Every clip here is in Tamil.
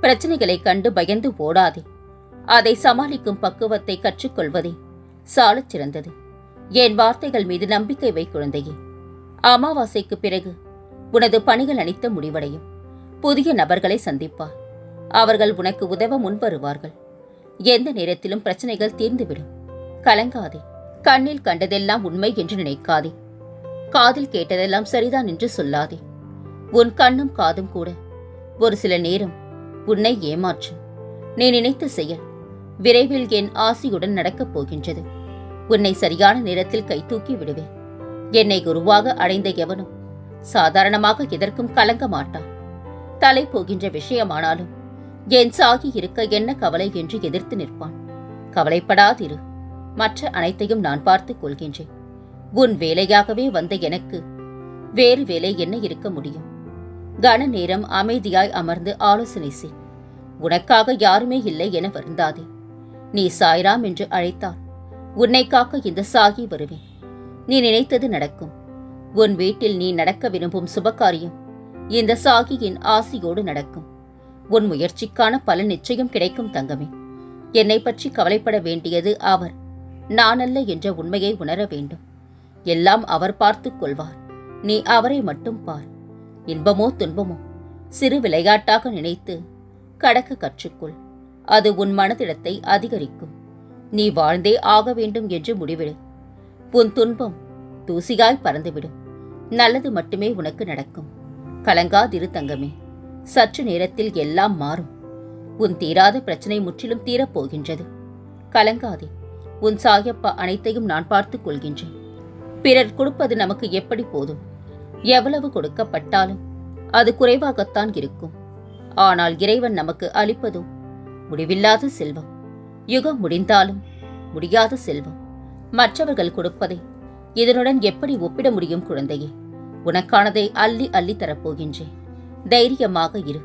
பிரச்சனைகளை கண்டு பயந்து ஓடாதே. அதை சமாளிக்கும் பக்குவத்தை கற்றுக்கொள்வதே சாலச் சிறந்தது. என் வார்த்தைகள் மீது நம்பிக்கை வை குழந்தையே. அமாவாசைக்கு பிறகு உனது பணிகள் அளித்த முடிவடையும். புதிய நபர்களை சந்திப்பார். அவர்கள் உனக்கு உதவ முன்வருவார்கள் எந்த நேரத்திலும் பிரச்சனைகள் தீர்ந்துவிடும். கலங்காதே. கண்ணில் கண்டதெல்லாம் உண்மை என்று நினைக்காதே. காதில் கேட்டதெல்லாம் சரிதான் என்று சொல்லாதே. உன் கண்ணும் காதும் கூட ஒரு சில நேரம் உன்னை ஏமாற்று. நீ நினைத்த செயல். விரைவில் என் ஆசியுடன் நடக்கப் போகின்றது. உன்னை சரியான நேரத்தில் கைதூக்கி விடுவேன். என்னை குருவாக அடைந்த எவனும் சாதாரணமாக எதற்கும் கலங்க மாட்டான். தலை போகின்ற விஷயமானாலும் என் சாகி இருக்க என்ன கவலை என்று எதிர்த்து நிற்பான். கவலைப்படாதிரு. மற்ற அனைத்தையும் நான் பார்த்துக் கொள்கின்றேன். உன் வேலையாகவே வந்த எனக்கு வேறு வேலை என்ன இருக்க முடியும்? கன நேரம் அமைதியாய் அமர்ந்து ஆலோசனை செய். உனக்காக யாருமே இல்லை என வருந்தாதே. நீ சாய்ராம் என்று அழைத்தால் உன்னை காக்க இந்த சாகி வருவேன். நீ நினைத்தது நடக்கும். உன் வீட்டில் நீ நடக்க விரும்பும் சுபகாரியம் இந்த சாகியின் ஆசியோடு நடக்கும். உன் முயற்சிக்கான பலன் நிச்சயம் கிடைக்கும் தங்கமே. என்னை பற்றி கவலைப்பட வேண்டியது அவர். நானல்ல என்ற உண்மையை உணர வேண்டும். எல்லாம் அவர் பார்த்துக் கொள்வார். நீ அவரை மட்டும் பார். இன்பமோ துன்பமோ? சிறு விளையாட்டாக நினைத்து கடக்க கற்றுக்கொள். அது உன் மனதிடத்தை அதிகரிக்கும். நீ வாழ்ந்தே ஆக வேண்டும் என்று முடிவிடு. உன் துன்பம் தூசியாய் பறந்துவிடும். நல்லது மட்டுமே உனக்கு நடக்கும். கலங்காதிரு தங்கமே. சற்று நேரத்தில் எல்லாம் மாறும். உன் தீராத பிரச்சனை முற்றிலும் தீரப் போகின்றது கலங்காதே. உன் சாயப்பா அனைத்தையும் நான் பார்த்துக் கொள்கின்றேன். பிறர் கொடுப்பது நமக்கு எப்படி போதும்? எவ்வளவு கொடுக்கப்பட்டாலும் அது குறைவாகத்தான் இருக்கும். ஆனால் இறைவன் நமக்கு அளிப்பதோ? முடிவில்லாத செல்வம். யுகம் முடிந்தாலும் முடியாத செல்வம். மற்றவர்கள் கொடுப்பதை இதனுடன் எப்படி ஒப்பிட முடியும் குழந்தையே? உனக்கானதை அள்ளி அள்ளி தரப்போகின்றேன். தைரியமாக இரு.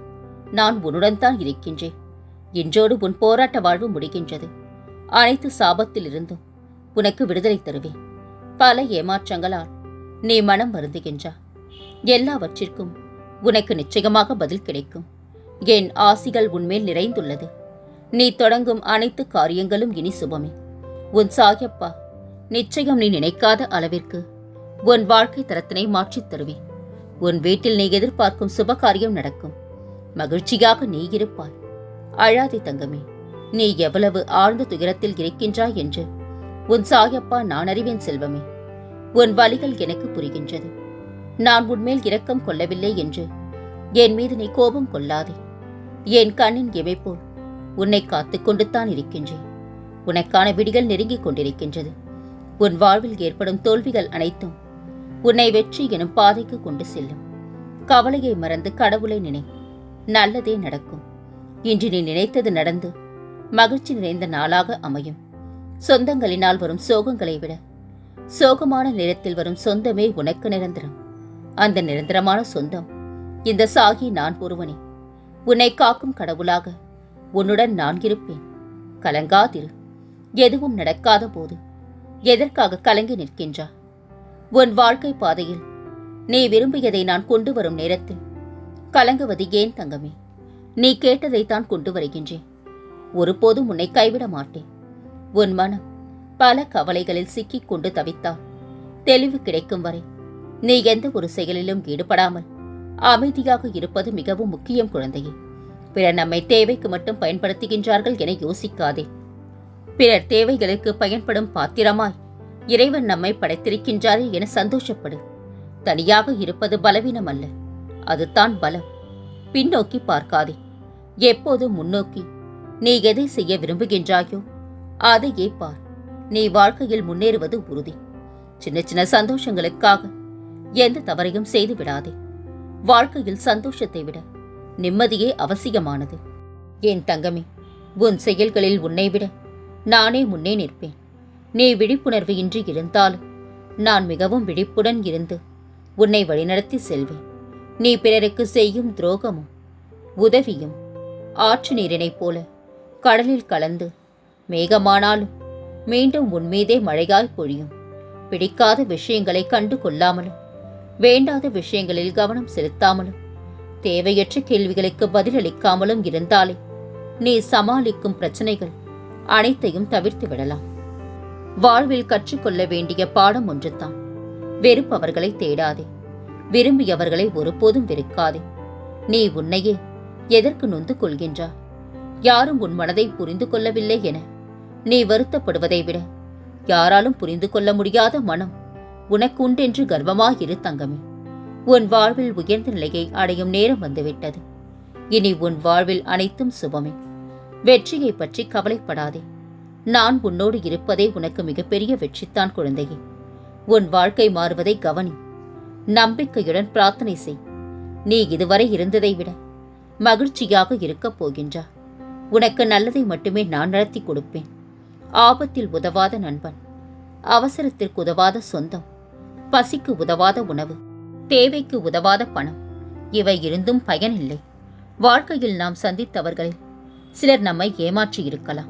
நான் உன்னுடன் தான் இருக்கின்றேன். இன்றோடு உன் போராட்ட வாழ்வு முடிகின்றது. அனைத்து சாபத்திலிருந்தும் உனக்கு விடுதலை தருவேன். பல ஏமாற்றங்களால் நீ மனம் வருந்துகின்றா எல்லாவற்றிற்கும் உனக்கு நிச்சயமாக பதில் கிடைக்கும். என் ஆசிகள் உன்மேல் நிறைந்துள்ளது. நீ தொடங்கும் அனைத்து காரியங்களும் இனி சுபமே. உன் சாயப்பா நிச்சயம் நீ நினைக்காத அளவிற்கு உன் வாழ்க்கை தரத்தினை மாற்றித் தருவேன். உன் வீட்டில் நீ எதிர்பார்க்கும் சுபகாரியம் நடக்கும். மகிழ்ச்சியாக நீ இருப்பாய். அழாதே தங்கமே நீ எவ்வளவு ஆழ்ந்த துயரத்தில் இருக்கின்றாய் என்று உன் சாயப்பா நான் அறிவேன் செல்வமே. உன் வழிகள் எனக்கு புரிகின்றது. நான் உன்மேல் இரக்கம் கொள்ளவில்லை என்று. என் மீது நீ கோபம் கொள்ளாதே. என் கண்ணின் இவை போல் உன்னை காத்து கொண்டுத்தான் இருக்கின்றேன். உனக்கான விடிகள் நெருங்கிக் கொண்டிருக்கின்றது. உன் வாழ்வில் ஏற்படும் தோல்விகள் அனைத்தும் உன்னை வெற்றி எனும் பாதைக்கு கொண்டு செல்லும். கவலையை மறந்து கடவுளை நினை. நல்லதே நடக்கும். இன்று நீ நினைத்தது நடந்து மகிழ்ச்சி நிறைந்த நாளாக அமையும். சொந்தங்களினால் வரும் சோகங்களை விட சோகமான நேரத்தில் வரும் சொந்தமே உனக்கு நிரந்தரம். அந்த நிரந்தரமான சொந்தம். இந்த சாகி நான் ஒருவனே. உன்னை காக்கும் கடவுளாக உன்னுடன் நான் இருப்பேன். கலங்காதிரு. எதுவும் நடக்காத போது எதற்காக கலங்கி நிற்கின்றா உன் வாழ்க்கை பாதையில் நீ விரும்பியதை நான் கொண்டு வரும் நேரத்தில் கலங்குவது ஏன் தங்கமே? நீ கேட்டதைத்தான் கொண்டு வருகின்றேன். ஒருபோதும் உன்னை கைவிட மாட்டேன். உன் மனம் பல கவலைகளில் சிக்கிக் கொண்டு தவித்தால் தெளிவு கிடைக்கும் வரை நீ எந்த ஒரு செயலிலும் ஈடுபடாமல் அமைதியாக இருப்பது மிகவும் முக்கியம் குழந்தையே. பிறர் நம்மை தேவைக்கு மட்டும் பயன்படுத்துகின்றார்கள் என யோசிக்காதே. பிறர் தேவைகளுக்கு பயன்படும் பாத்திரமாய் இறைவன் நம்மை படைத்திருக்கின்றாரே என சந்தோஷப்படு. தனியாக இருப்பது பலவீனம் அல்ல அதுதான் பலம். பின்னோக்கி பார்க்காதே. எப்போதும் முன்னோக்கி? நீ எதை செய்ய விரும்புகின்றாயோ அதையே பார். நீ வாழ்க்கையில் முன்னேறுவது உறுதி. சின்ன சின்ன சந்தோஷங்களுக்காக எந்த தவறையும் செய்து விடாதே. வாழ்க்கையில் சந்தோஷத்தை விட நிம்மதியே அவசியமானது. என் தங்கமே உன் செயல்களில் உன்னை விட நானே முன்னே நிற்பேன். நீ விழிப்புணர்வு இன்றி இருந்தாலும் நான் மிகவும் விழிப்புடன் இருந்து உன்னை வழிநடத்தி செல்வேன். நீ பிறருக்கு செய்யும் துரோகமும் உதவியும் ஆற்று நீரினைப் போல கடலில் கலந்து மேகமானாலும் மீண்டும் உன்மீதே மழையாய் பொழியும். பிடிக்காத விஷயங்களை கண்டு கொள்ளாமலும் வேண்டாத விஷயங்களில் கவனம் செலுத்தாமலும் தேவையற்ற கேள்விகளுக்கு பதிலளிக்காமலும் இருந்தாலே நீ சமாளிக்கும் பிரச்சனைகள் அனைத்தையும் தவிர்த்து விடலாம். வாழ்வில் கற்றுக்கொள்ள வேண்டிய பாடம் ஒன்றுதான். வெறுப்பவர்களை தேடாதே. விரும்பியவர்களை ஒருபோதும் வெறுக்காதே. நீ உன்னையே எதற்கு நொந்து கொள்கின்றா? யாரும் உன் மனதை புரிந்து கொள்ளவில்லை என. நீ வருத்தப்படுவதை விட யாராலும் புரிந்து கொள்ள முடியாத மனம் உனக்கு உண்டென்று கர்வமாயிரு தங்கமே. உன் வாழ்வில் உயர்ந்த நிலையை அடையும் நேரம் வந்துவிட்டது. இனி உன் வாழ்வில் அனைத்தும் சுபமே. வெற்றியை பற்றி கவலைப்படாதே. நான் உன்னோடு இருப்பதே உனக்கு மிகப்பெரிய வெற்றித்தான் குழந்தையே. உன் வாழ்க்கை மாறுவதை கவனி. நம்பிக்கையுடன் பிரார்த்தனை செய். நீ இதுவரை இருந்ததை விட மகிழ்ச்சியாக இருக்கப் போகின்றா. உனக்கு நல்லதை மட்டுமே நான் நடத்தி கொடுப்பேன். ஆபத்தில் உதவாத நண்பன். அவசரத்திற்கு உதவாத சொந்தம். பசிக்கு உதவாத உணவு தேவைக்கு உதவாத பணம். இவை இருந்தும் பயனில்லை. வாழ்க்கையில் நாம் சந்தித்தவர்களில் சிலர் நம்மை ஏமாற்றி இருக்கலாம்.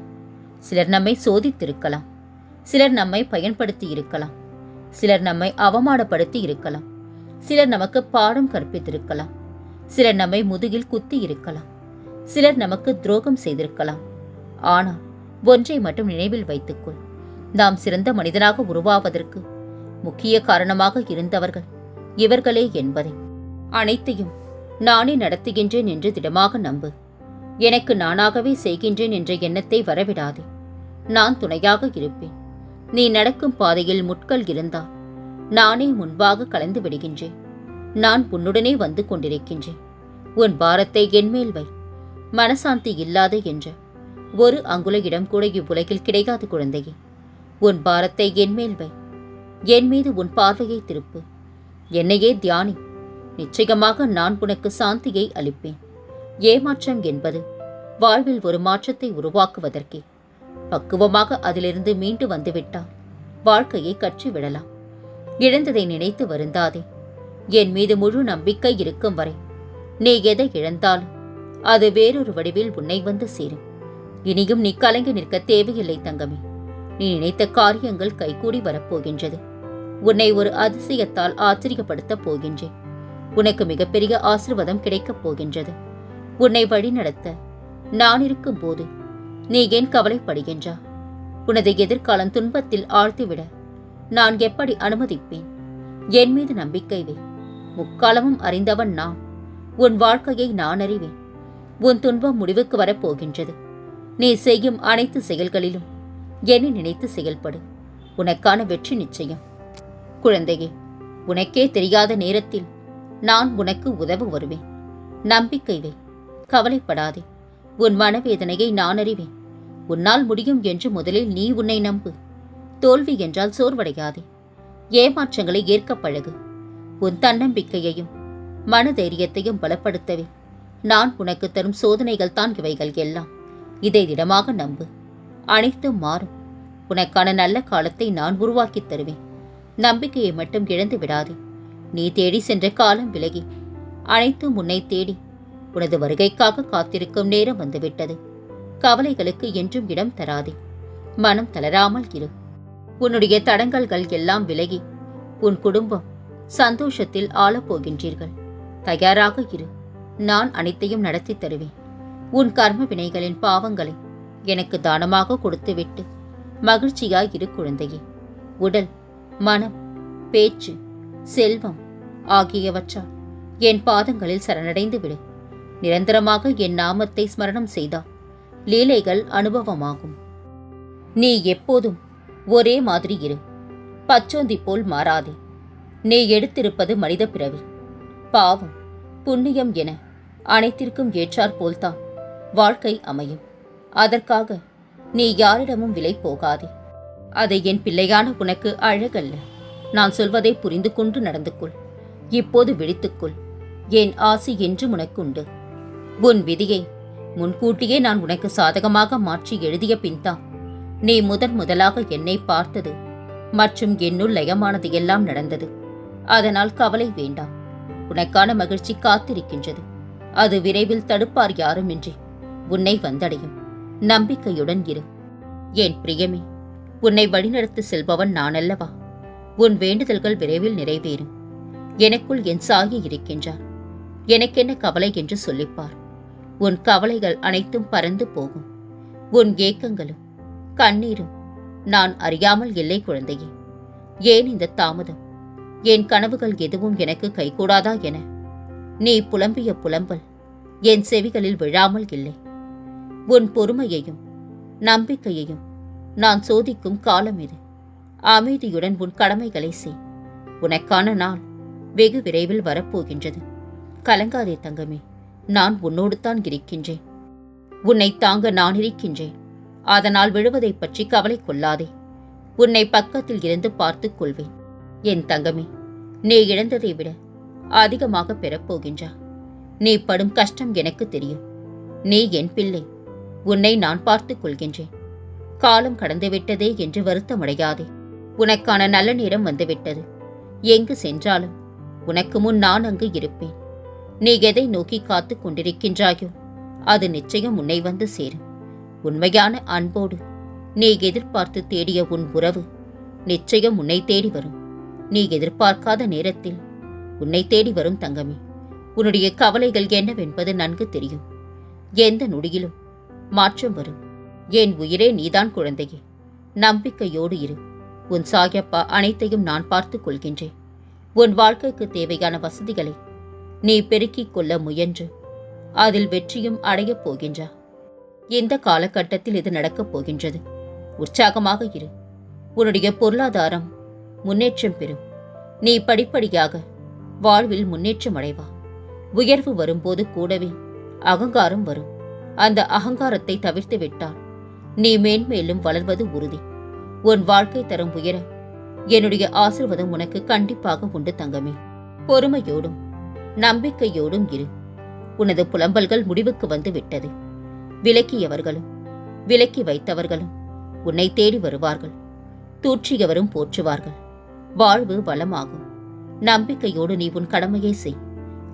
சிலர் நம்மை சோதித்திருக்கலாம். சிலர் நம்மை பயன்படுத்தி இருக்கலாம். சிலர் நம்மை அவமானப்படுத்தி இருக்கலாம். சிலர் நமக்கு பாடம் கற்பித்திருக்கலாம். சிலர் நம்மை முதுகில் குத்தி இருக்கலாம். சிலர் நமக்கு துரோகம் செய்திருக்கலாம். ஆனால் ஒன்றை மட்டும் நினைவில் வைத்துக்கொள். நாம் சிறந்த மனிதனாக உருவாவதற்கு முக்கிய காரணமாக இருந்தவர்கள். இவர்களே என்பதை அனைத்தையும் நானே நடத்துகின்றேன் என்று திடமாக நம்பு. எனக்கு நானாகவே செய்கின்றேன் என்ற எண்ணத்தை வரவிடாதே. நான் துணையாக இருப்பேன். நீ நடக்கும் பாதையில் முட்கள் இருந்தால் நானே முன்பாக கலந்து விடுகின்றேன். நான் உன்னுடனே வந்து கொண்டிருக்கின்றேன். உன் பாரத்தை என்மேல் வை. மனசாந்தி இல்லாத என்ற. ஒரு அங்குல இடம் கூட இவ்வுலகில் கிடைக்காது குழந்தையே. உன் பாரத்தை என்மேல் வை. என் மீது உன் பார்வையை திருப்பு. என்னையே தியானி. நிச்சயமாக நான் உனக்கு சாந்தியை அளிப்பேன். ஏமாற்றம் என்பது வாழ்வில் ஒரு மாற்றத்தை உருவாக்குவதற்கே. பக்குவமாக அதிலிருந்து மீண்டு வந்துவிட்டால் வாழ்க்கையை கற்றுவிடலாம். இழந்ததை நினைத்து வருந்தாதே. என் மீது முழு நம்பிக்கை இருக்கும் வரை நீ எதை இழந்தாலும் அது வேறொரு வடிவில் உன்னை வந்து சேரும். இனியும் நீ கலங்கி நிற்க தேவையில்லை தங்கமே. நீ நினைத்த காரியங்கள் கைகூடி வரப்போகின்றது. உன்னை ஒரு அதிசயத்தால் ஆச்சரியப்படுத்தப் போகின்றேன். உனக்கு மிகப்பெரிய ஆசிர்வாதம் கிடைக்கப் போகின்றது. உன்னை வழிநடத்த நான் இருக்கும் போது நீ ஏன் கவலைப்படுகின்றா? உனது எதிர்காலம் துன்பத்தில் ஆழ்த்திவிட நான் எப்படி அனுமதிப்பேன்? என் மீது நம்பிக்கை வே. முக்காலமும் அறிந்தவன் நான். உன் வாழ்க்கையை நான் அறிவேன். உன் துன்பம் முடிவுக்கு வரப்போகின்றது நீ செய்யும் அனைத்து செயல்களிலும் என்னை நினைத்து செயல்படு. உனக்கான வெற்றி நிச்சயம். குழந்தையே உனக்கே தெரியாத நேரத்தில் நான் உனக்கு உதவ வருவேன். நம்பிக்கை வை கவலைப்படாதே. உன் மனவேதனையை நான் அறிவேன். உன்னால் முடியும் என்று முதலில் நீ உன்னை நம்பு. தோல்வி என்றால் சோர்வடையாதே. ஏமாற்றங்களை ஏற்க பழகு. உன் தன்னம்பிக்கையையும் மனதைரியத்தையும் பலப்படுத்தவே. நான் உனக்கு தரும் சோதனைகள் தான் இவைகள் எல்லாம். இதை திடமாக நம்பு. அனைத்தும் மாறும். உனக்கான நல்ல காலத்தை நான் உருவாக்கித் தருவேன். நம்பிக்கையை மட்டும் இழந்து விடாதே. நீ தேடி சென்ற காலம் விலகி. அனைத்தும் உன்னை தேடி. உனது வருகைக்காக காத்திருக்கும் நேரம் வந்துவிட்டது. கவலைகளுக்கு என்றும் இடம் தராதே. மனம் தளராமல் இரு. உன்னுடைய தடங்கல்கள் எல்லாம் விலகி. உன் குடும்பம் சந்தோஷத்தில் ஆளப் போகின்றீர்கள் தயாராக இரு. நான் அனைத்தையும் நடத்தி தருவேன். உன் கர்ம வினைகளின் பாவங்களை எனக்கு தானமாக கொடுத்துவிட்டு மகிழ்ச்சியாய் இரு குழந்தையே. உடல் மனம் பேச்சு செல்வம் ஆகியவற்றால் என் பாதங்களில் சரணடைந்து விடு. நிரந்தரமாக என் நாமத்தை ஸ்மரணம் செய்தால் லீலைகள் அனுபவமாகும். நீ எப்போதும் ஒரே மாதிரி இரு. பச்சோந்தி போல் மாறாதே. நீ எடுத்திருப்பது மனித பிறவி. பாவம் புண்ணியம் என அனைத்திற்கும் ஏற்றாற் போல்தான் வாழ்க்கை அமையும். அதற்காக நீ யாரிடமும் விலை போகாதே. அதை என் பிள்ளையான உனக்கு அழகல்ல. நான் சொல்வதை புரிந்து கொண்டு நடந்து கொள் இப்போது விழித்துக்கொள். என் ஆசை என்று உனக்கு உண்டு உன் விதியை முன்கூட்டியே நான் உனக்கு சாதகமாக மாற்றி எழுதிய பின்தான். நீ முதன் முதலாக என்னை பார்த்தது மற்றும் என்னுள் லயமானது எல்லாம் நடந்தது. அதனால் கவலை வேண்டாம். உனக்கான மகிழ்ச்சி காத்திருக்கின்றது. அது விரைவில் தடுப்பார் யாருமின்றி. உன்னை வந்தடையும். நம்பிக்கையுடன் இரு. என் பிரியமே உன்னை வழிநடத்தி செல்பவன் நான் அல்லவா உன் வேண்டுதல்கள் விரைவில் நிறைவேறும். எனக்குள் என் சாயி இருக்கின்றார். எனக்கென்ன கவலை என்று சொல்லிப்பார். உன் கவலைகள் அனைத்தும் பறந்து போகும். உன் ஏக்கங்களும் கண்ணீரும் நான் அறியாமல் இல்லை குழந்தையே. ஏன் இந்த தாமதம்? என் கனவுகள் எதுவும் எனக்கு கைகூடாதா என? நீ புலம்பிய புலம்பல் என் செவிகளில் விழாமல் இல்லை. உன் பொறுமையையும் நம்பிக்கையையும் நான் சோதிக்கும் காலம் இது. அமைதியுடன் உன் கடமைகளை செய். உனக்கான நாள் வெகு விரைவில் வரப்போகின்றது. கலங்காதே தங்கமே நான் உன்னோடு தான் இருக்கின்றேன். உன்னை தாங்க நான் இருக்கின்றேன். அதனால் விழுவதைப் பற்றி கவலை கொள்ளாதே. உன்னை பக்கத்தில் இருந்து பார்த்துக் கொள்வேன். என் தங்கமே நீ இழந்ததை விட அதிகமாக பெறப்போகின்றா. நீ படும் கஷ்டம் எனக்கு தெரியும். நீ என் பிள்ளை. உன்னை நான் பார்த்துக் கொள்கின்றேன். காலம் கடந்துவிட்டதே என்று வருத்தமடையாதே. உனக்கான நல்ல நேரம் வந்துவிட்டது. எங்கு சென்றாலும் உனக்கு முன் நான் அங்கு இருப்பேன். நீ எதை நோக்கி காத்துக் கொண்டிருக்கின்றாயோ அது நிச்சயம் உன்னை வந்து சேரும். உண்மையான அன்போடு நீ எதிர்பார்த்து தேடிய உன் உறவு நிச்சயம் உன்னை தேடி வரும். நீ எதிர்பார்க்காத நேரத்தில் உன்னை தேடி வரும் தங்கமே. உன்னுடைய கவலைகள் என்னவென்பது நன்கு தெரியும். எந்த நொடியிலும் மாற்றம் வரும். என் உயிரே நீதான் குழந்தையே. நம்பிக்கையோடு இரு. உன் சாயப்பா அனைத்தையும் நான் பார்த்துக் கொள்கின்றேன். உன் வாழ்க்கைக்கு தேவையான வசதிகளை நீ பெருக்கிக் கொள்ள முயன்று. அதில் வெற்றியும் அடையப் போகின்றா. இந்த காலகட்டத்தில் இது நடக்கப் போகின்றது. உற்சாகமாக இரு. உன்னுடைய பொருளாதாரம் முன்னேற்றம் பெறும். நீ படிப்படியாக வாழ்வில் முன்னேற்றம் அடைவா. உயர்வு வரும்போது கூடவே அகங்காரம் வரும். அந்த அகங்காரத்தை தவிர்த்து விட்டால் நீ மேன்மேலும் வளர்வது உறுதி. உன் வாழ்க்கை தரம் உயர என்னுடைய ஆசிர்வாதம் உனக்கு கண்டிப்பாக உண்டு தங்கமே. பொறுமையோடும் நம்பிக்கையோடும் இரு. உனது புலம்பல்கள் முடிவுக்கு வந்து விட்டது. விலக்கியவர்களும் விலக்கி வைத்தவர்களும் உன்னை தேடி வருவார்கள். தூற்றியவரும் போற்றுவார்கள். வாழ்வு வளமாகும். நம்பிக்கையோடு நீ உன் கடமையை செய்.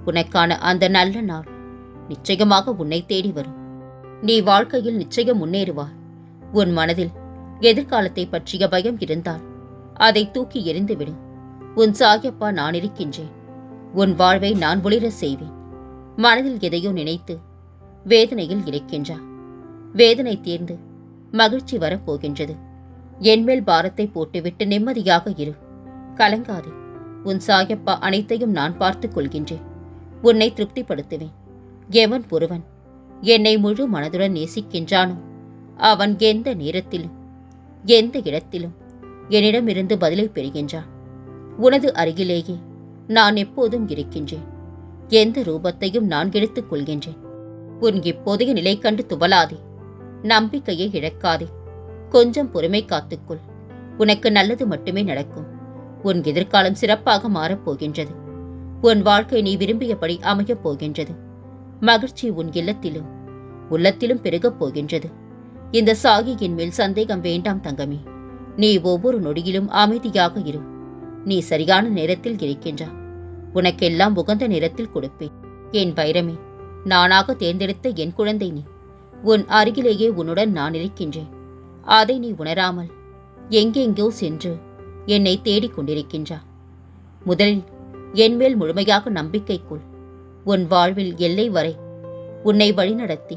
உனக்கான அந்த நல்ல நாள் நிச்சயமாக உன்னை தேடி வரும். நீ வாழ்க்கையில் நிச்சயம் முன்னேறுவாய். உன் மனதில் எதிர்காலத்தை பற்றிய பயம் இருந்தால் அதை தூக்கி எறிந்துவிடு. உன் சாயப்பா நான் இருக்கின்றேன். உன் வாழ்வை நான் ஒளிர செய்வேன். மனதில் எதையோ நினைத்து வேதனையில் இருக்கின்றார் வேதனை தீர்ந்து மகிழ்ச்சி வரப்போகின்றது. என்மேல் பாரத்தை போட்டுவிட்டு நிம்மதியாக இரு. கலங்காதே. உன் சாயப்பா அனைத்தையும் நான் பார்த்துக் கொள்கின்றேன். உன்னை திருப்திப்படுத்துவேன். எவன் ஒருவன் என்னை முழு மனதுடன் நேசிக்கின்றானோ அவன் எந்த நேரத்திலும் எந்த இடத்திலும் என்னிடமிருந்து பதிலை பெறுகின்றான். உனது அருகிலேயே நான் எப்போதும் இருக்கின்றேன். எந்த ரூபத்தையும் நான் எடுத்துக் கொள்கின்றேன். உன் இப்போதைய நிலை கண்டு துவலாதே நம்பிக்கையை இழக்காதே. கொஞ்சம் பொறுமை காத்துக்கொள். உனக்கு நல்லது மட்டுமே நடக்கும். உன் எதிர்காலம் சிறப்பாக மாறப்போகின்றது உன் வாழ்க்கை நீ விரும்பியபடி அமையப் போகின்றது. மகிழ்ச்சி உன் இல்லத்திலும் உள்ளத்திலும் பெருகப் போகின்றது. இந்த சாகியின் மேல் சந்தேகம் வேண்டாம் தங்கமே. நீ ஒவ்வொரு நொடியிலும் அமைதியாக இரு. நீ சரியான நேரத்தில் இருக்கின்றா. உனக்கெல்லாம் உகந்த நேரத்தில் கொடுப்பேன். என் பைரமே நானாக தேர்ந்தெடுத்த என் குழந்தை நீ. உன் அருகிலேயே உன்னுடன் நான் இருக்கின்றேன். அதை நீ உணராமல் எங்கெங்கோ சென்று என்னை தேடிக் கொண்டிருக்கின்றா. முதலில் என்மேல் முழுமையாக நம்பிக்கை கொள். உன் வாழ்வில் எல்லை வரை உன்னை வழிநடத்தி